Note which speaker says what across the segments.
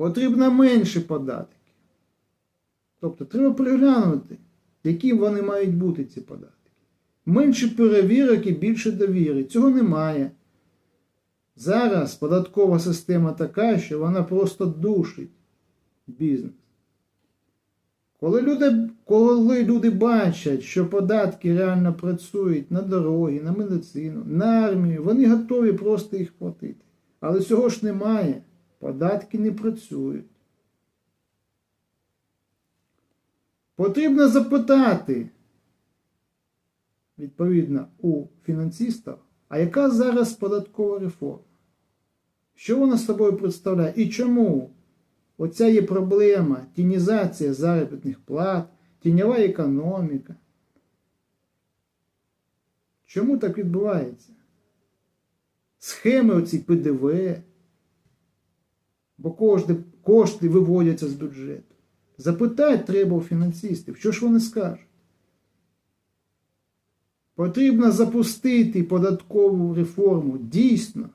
Speaker 1: Потрібно менше податків. Тобто треба приглянути, які вони мають бути, ці податки. Менше перевірок і більше довіри. Цього немає. Зараз податкова система така, що вона просто душить бізнес. Коли люди, коли люди бачать, що податки реально працюють на дороги, на медицину, на армію, вони готові просто їх платити. Але цього ж немає. Податки не працюють. Потрібно запитати, відповідно, у фінансистів, а яка зараз податкова реформа? Що вона з собою представляє? І чому оця є проблема тінізація заробітних плат, тіньова економіка? Чому так відбувається? Схеми оці ПДВ, бо кошти, кошти виводяться з бюджету. Запитати треба у фінансистів, що ж вони скажуть? Потрібно запустити податкову реформу дійсно.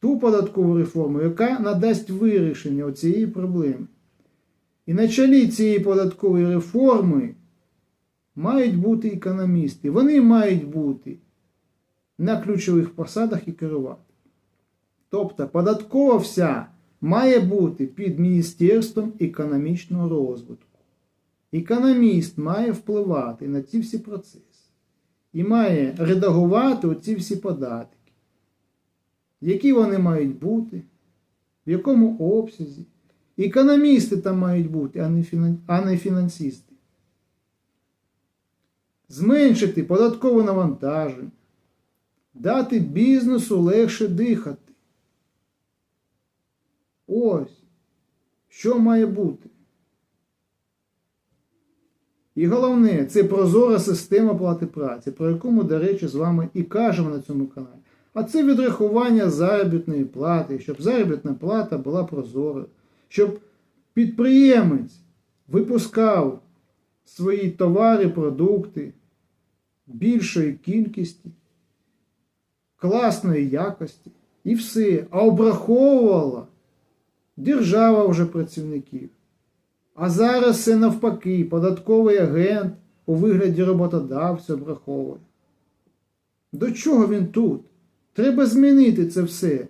Speaker 1: Ту податкову реформу, яка надасть вирішення цієї проблеми. І на чолі цієї податкової реформи мають бути економісти. Вони мають бути на ключових посадах і керувати. Тобто податкова вся має бути під Міністерством економічного розвитку. Економіст має впливати на ці всі процеси і має редагувати оці всі податки. Які вони мають бути, в якому обсязі. Економісти там мають бути, а не, фінан... фінансисти. Зменшити податкове навантаження, дати бізнесу легше дихати. Ось, що має бути. І головне, це прозора система плати праці, про яку ми, до речі, з вами і кажемо на цьому каналі. А це відрахування заробітної плати, щоб заробітна плата була прозорою, щоб підприємець випускав свої товари, продукти більшої кількості, класної якості і все. А обраховувала держава вже працівників. А зараз все навпаки, податковий агент у вигляді роботодавця обраховує. До чого він тут? Треба змінити це все,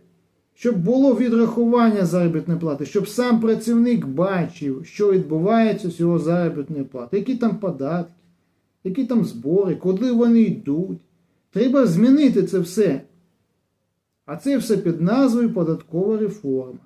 Speaker 1: щоб було відрахування заробітної плати, щоб сам працівник бачив, що відбувається з його заробітної плати, які там податки, які там збори, куди вони йдуть. Треба змінити це все. А це все під назвою податкова реформа.